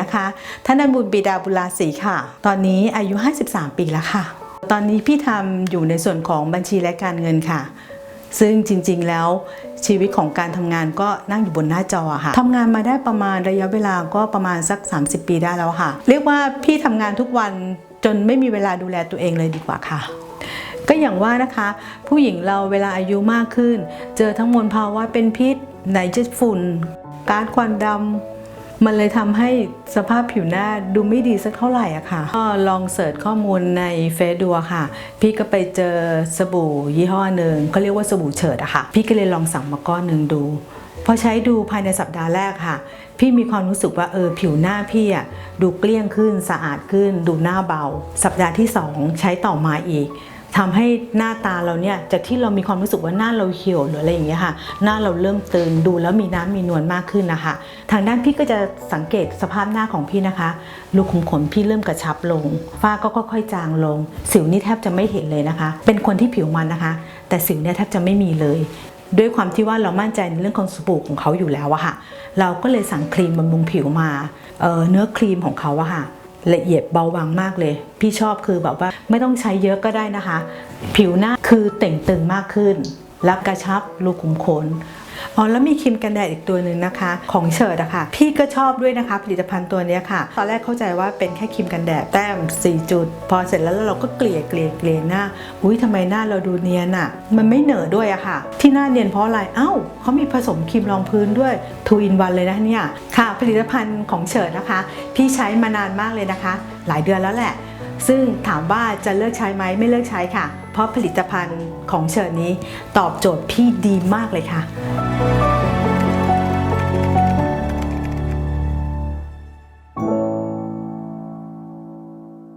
นะคะธนบุญบิดาบุราศรีค่ะ ตอนนี้อายุ 53 ปีแล้วค่ะ ตอนนี้พี่ทำอยู่ในส่วนของบัญชีและการเงินค่ะ ซึ่งจริงๆแล้วชีวิตของการทำงานก็นั่งอยู่บนหน้าจอค่ะทำงานมาได้ประมาณระยะเวลาก็ประมาณสัก 30 ปีได้แล้วค่ะ เรียกว่าพี่ทำงานทุกวันจนไม่มีเวลาดูแลตัวเองเลยดีกว่าค่ะก็อย่างว่านะคะ ผู้หญิงเราเวลาอายุมากขึ้น เจอทั้งมลภาวะเป็นพิษ ไหนจะฝุ่น กาซควันดำ มันเลยทำให้สภาพผิวหน้าดูไม่ดีสักเท่าไหร่อะค่ะ ก็ลองเสิร์ชข้อมูลในเฟซดูอะค่ะ พี่ก็ไปเจอสบู่ยี่ห้อหนึ่งเขาเรียกว่าสบู่เฉิดอะค่ะ พี่ก็เลยลองสั่งมาก้อนหนึ่งดู พอใช้ดูภายในสัปดาห์แรกค่ะ พี่มีความรู้สึกว่าเออผิวหน้าพี่อะดูเกลี้ยงขึ้นสะอาดขึ้น ดูหน้าเบา สัปดาห์ที่สองใช้ต่อมาอีก ทำให้หน้าตาเราเนี่ยจากที่เรามีความรู้สึกว่าหน้าเราเหี่ยวหรืออะไรอย่างเงี้ยค่ะ หน้าเราเริ่มตึงดูแล้วมีน้ำมีนวลมากขึ้นนะคะ ทางด้านพี่ก็จะสังเกตสภาพหน้าของพี่นะคะรูขุมขนพี่เริ่มกระชับลง ฝ้าก็ค่อยๆจางลง สิวนี่แทบจะไม่เห็นเลยนะคะ เป็นคนที่ผิวมันนะคะ แต่สิวเนี่ยแทบจะไม่มีเลยด้วยความที่ว่าเรามั่นใจในเรื่องของสบู่ของเขาอยู่แล้วอะค่ะ เราก็เลยสั่งครีมบำรุงผิวมาเอ่อเนื้อครีมของเขาอะค่ะ ละเอียดเบาบางมากเลย พี่ชอบคือแบบว่าไม่ต้องใช้เยอะก็ได้นะคะ ผิวหน้าคือเต่งตึงมากขึ้นรับกระชับรูขุมขน อ๋อแล้วมีครีมกันแดดอีกตัวหนึ่งนะคะ ของเฉิดอะค่ะ พี่ก็ชอบด้วยนะคะผลิตภัณฑ์ตัวนี้ค่ะ ตอนแรกเข้าใจว่าเป็นแค่ครีมกันแดดแต้ม 4 จุด พอเสร็จแล้วเราก็เกลี่ยเกลี่ยเกลี่ยหน้า อุ้ยทำไมหน้าเราดูเนียนอะมันไม่เหนอะด้วยอะค่ะ ที่หน้าเนียนเพราะอะไรเอ้าเขามีผสมครีมรองพื้นด้วย2 in 1เลยนะเนี่ยค่ะ ผลิตภัณฑ์ของเฉิดนะคะ พี่ใช้มานานมากเลยนะคะ หลายเดือนแล้วแหละ ซึ่งถามว่าจะเลิกใช้ไหมไม่เลิกใช้ค่ะ เพราะผลิตภัณฑ์ของเชิญนี้ตอบโจทย์พี่ดีมากเลยค่ะ